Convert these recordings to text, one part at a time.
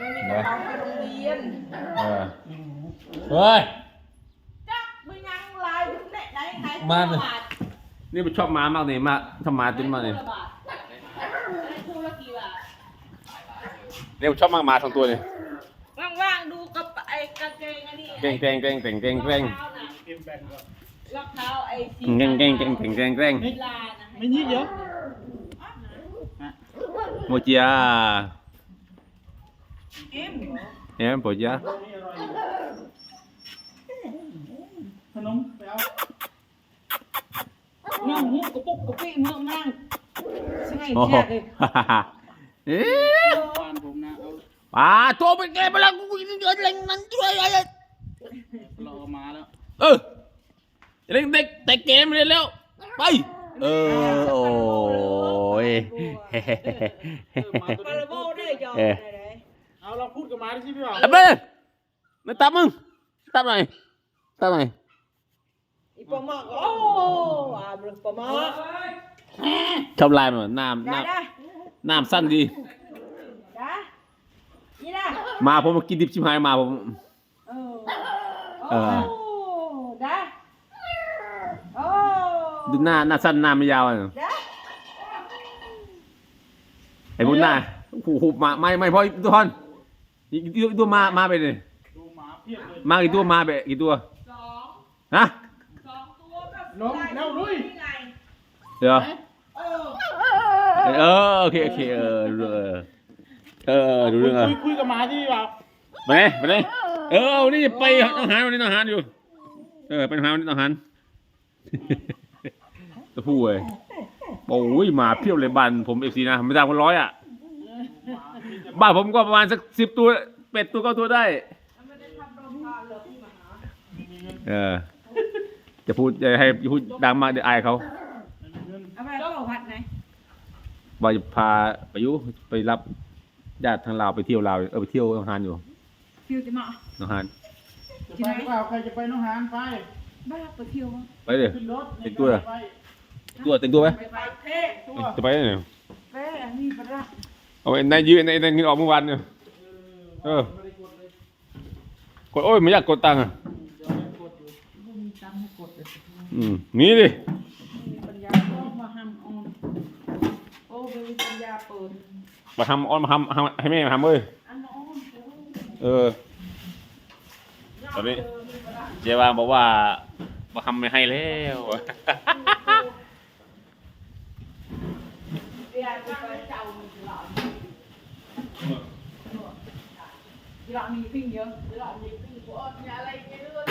ไม่มีกระเป๋าไปโรงเรียนเออเฮ้ย จักไม่ยังลายถึงไหนไหนไหนมาบเลยาทนี่มันชอบหมามากเลยมาทำหมาจนมาเนี่ยคู่ละบาทได้คู่ละกี่บาทเนี่ยมันชอบมากหมาสองตัวเนี่ยว่างๆดูกับไอ้กางเกงอันนี้เกรงเกรงเกรงเกรงเกรงเกรงรองเท้าน่ะเก็บแบ่งก่อนรองเท้าไอ้สีเกรงเกรงเกรงเกรงเกรงเกรงเวลานะ ไม่ยิดเยอะโมจิอาเอ็ม เนี่ยโมจิอานี่อร่อยขนมไปเอาน้องหูกระปุกกระปิเมืองนั่งใช่โอ้โหแค่เลยฮ่าฮ่าฮ่าเอ๊ะบ้านผมนะเอาป่าตัวเป็นเกมไปแล้วกูยิงเงินเล่นนั่นด้วยอะไรเราเอามาแล้วเออเล่นเด็กแต่เกมเลยแล้วไปเออโอ้ยเฮ้เฮ้เฮ้เฮ้เฮ้ปาราโบได้ยอมเอ๊ะได้เลย มาดิสิพี่บ่าวเอาไปเลยไม่ตับมึงตับหน่อยตับหน่อยอีปอมอกโอ้อาบลงปอมอกชอบลายมันน้ำได้น้ได้ำน้ำสั้นดี ได้นี่นะมาผมกินดิบชิมหายมาผม เออเอโอ้อได้โอ้ดูหน้าหน้าสั้นหน้าไม่ยาวอะได้ไอ้พวกหน้าหูหูมาไม่ไม่พอทุกคน อีกอีกตัวมามาไปเลยดูหมาเพียบเลยมากี่ตัวมาไปกี่ตัวสองฮะสองตัวก็ลงแล้วลุยนี่ไงเดี๋ยวเออเออโอเคโอเคเออรู้เออเออดูเรื่องเออคุยคุยกับหมาดิพี่บ่าวไปไหนไปไหนเออวันนี้ไปต้องหารวันนี้ต้องหารอยู่เออเป็นหารวันนี้ต้องหาร ตะพูเว้ยโอ้ยหมาเพียบเลยบ้านผมเอฟซีนะไม่ต่างคนร้อยอะ บ้านผมก็ประมาณสักสิบตัวเป็ดตัวเก้าตัวได้ไม่ได้ทำโรงทานเลยพี่หมาเออ จะพูดจะให้พูดดังมากเดี๋ยวอายเขาเอาไปก็พัดไหนว่าจะพาไปอยุไปรับญาติทางลาวไปเที่ยวลาวเออไปเที่ยวน้องฮานอยู่ฟิวจะมาน้องฮานจะไปหรือเปล่าใครจะไปน้องหานไปบ้าไปเที่ยวมั้งไปเลย ขึ้นรถเป็นตัวเหรอไปตัวเต็มตัวไหมไปไปเท่ตัวจะไปไหนเนี่ยเป้อันนี้ปะละ เอาไอ้นายยืนไอ้นายเงินออกเมื่อวานเนี่ยเออไม่ได้กดเลยกดโอ้ยไม่อยากกดตังค์อะเดี๋ยวให้กดอยู่มีตังค์ให้กดเลยอืมนี่ดิมีปัญญาก็มาห้ำออนโอ้มีปัญญาเปิดมาทำออนมาทำทำให้แม่มาทำเว้ยอันออนเออ ตอนนี้ เจ๊วางบอกว่ามาทำไม่ให้แล้ว เรียนไปเจ้ามีหลาน หลานมีปิ้งเยอะหลานมีปิ้งกูอ่อนมีอะไรเยอะเล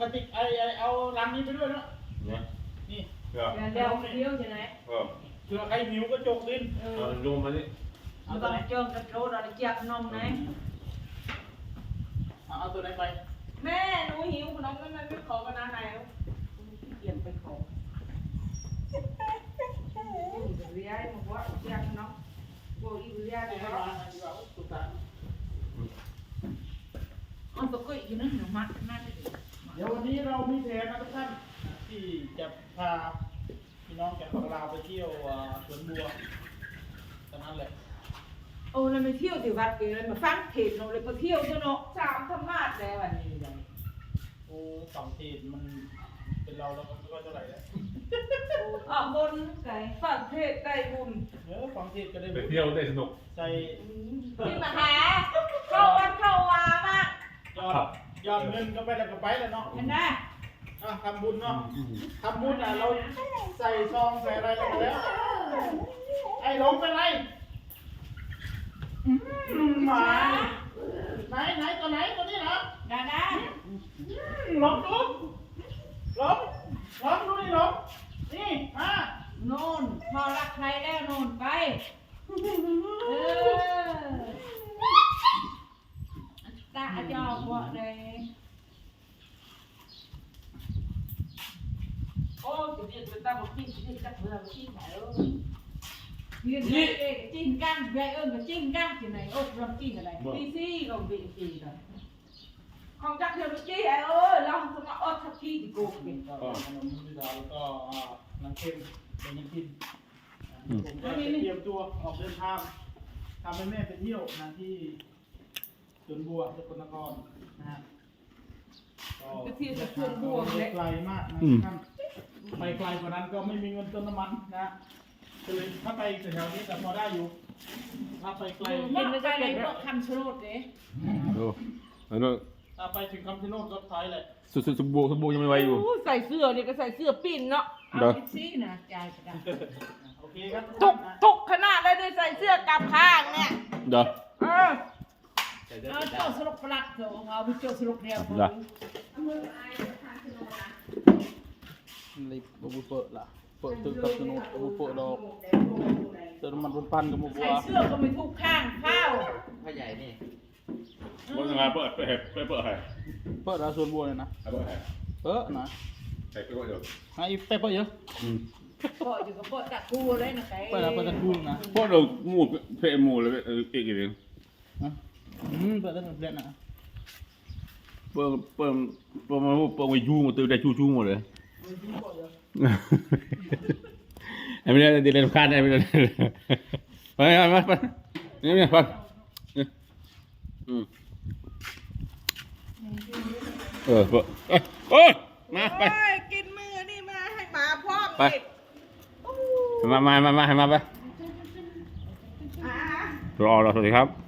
กระติกไอ้ไอ้เอาลังนี้ไปด้วยเนาะนี่เดี๋ยวเดี๋ยวใช่ไหมเออเผื่อใครหิวก็จกดินเอเอออลงมาดิเอาตอนเจิงกันโรดอะไรเจี๊ยบนมไหนเอาเอาตัวไหนไป แม่หนูหิวขนมนั้นมันไม่ขอกันนะไหนเกี่ยมไปขอเรียนบอกว่าเจี๊ยบเนาะบอกอีเรียนให้เนาะมาให้พี่บ่าวสุดท้ายอ๋อตะกุยอยู่นั่นหนูมัดนั่นเดี๋ยววันนี้เรามีแผนนะทุกท่านที่จะพาพี่น้องจากฝั่งลาวไปเที่ยวอ่าสวนบัวตอนนั้นแหละโอ้เราไปเที่ยวที่วัดเกเลยมาฟังเทศเราเลยไปเที่ยวเนาะสามธรรมาสแล้ววันนี้เลยโอ้สองทีมันเป็นเราแล้วก็เท่าไหร่แล้วออกบนไก่ฝังเทศไก่บุญเออสองทีก็ได้ไปเที่ยวได้สนุก ใส่พี่มาหาเข้าวัดเข้าวามากยอด ยอดเงินก็ไปแล้วก็ไปแล้วเนาะเห็นไหมอะทำบุญเนาะทำบุญอะเราใส่ซองใส่อะไรแล้วก็แล้ว ไอ้หลงเป็นไรอืมหมาไหนไหนตัวไหนตัวนี้เหรอดาดาหลงดูหลงหลงดูนี่หลงนี่มาโน่นพอรักใครแล้วโน่นไปเออตาจอกบ่เลย โอ้ จะเรียนไปตั้งมาปิ้งปิ้งจับเมื่อปิ้งไหนเออเรียนเองจิ้งก้างใหญ่เอิญกับจิ้งก้างที่ไหนโอ้รำจิ้งอะไรปีซี่ก็ปีซี่กันของจักเดียวไปจี้ไอ้เอ้ยเราสมาอดทับที่ที่โกงกินก็ขนมพิซซ่าแล้วก็อ่าน้ำเค็มเป็นน้ำกินอ่าผมก็จะเตรียมตัวออกเดินทางทำให้แม่ไปเที่ยวนะที่สวนบัวสกลนครนะฮะก็ไปเที่ยวกับชวนบวงเลยไกลมากนะอืมท่าน ไปไกลกว่านั้นก็ไม่มีเงินเติมน้ำมันนะก็เลยถ้าไปแถวๆนี้แต่พอได้อยู่ถ้าไปไกลมันไปไหนพวกคำชะโนดเด้ดูอันนู้นถ้าไปถึงคำชะโนดก็ท้ายแหละสุดสุดสมบูรณ์สมบูรณ์ยังไม่ไหวอยู่ใส่เสื้อนี่ก็ใส่เสื้อปิ้นเนาะเด้อเอาซี่นะใจกันโอเคครับตุกตุกขนาดเลยด้วยใส่เสื้อกำข้างเนี่ยเด้อเออเอาเจ้าสลบประหลัดเถอะเอาไปเจ้าสลบเดียวเด้อ ลิบบุเปิดละเปิดตึกกับสนุกบุเปิดดอกเติมน้ำมันบนปันกับบุบัใส่วเสื้อก็ไม่ถูกข้างข้าวพ่อใหญ่นี่ว่าไงเปิดเปิดเปิดเปิดให้เปิดร้านสวนบัวเลยนะเปิดให้เปิดนะใส่เปิดเดี๋ยวไอ้ไปเปิดเยอะอืมปออยู่กับปอตะกูเลยนะไก่เปิดแล้วเปิดตะกูลนะพวกเราหมูเพลหมูเลยเอออีกอีกเองนะอืมเปิดตั้งแต่เดือนนะเปิดเปิดเปิดมาเปิดมายูมาตื่นได้ชูชูหมดเลย ไอ้ไม่ได้เดินข้านไอ้ไม่ได้ไปไปไปนี่นี่ไปอืมเออเปิดเอ้ยมาไปโอ้ยกินมือนี่มาให้หมาพร้อมไป อีกอู้มามามามาให้มาไปอ่ารอรอสวัสดีครับ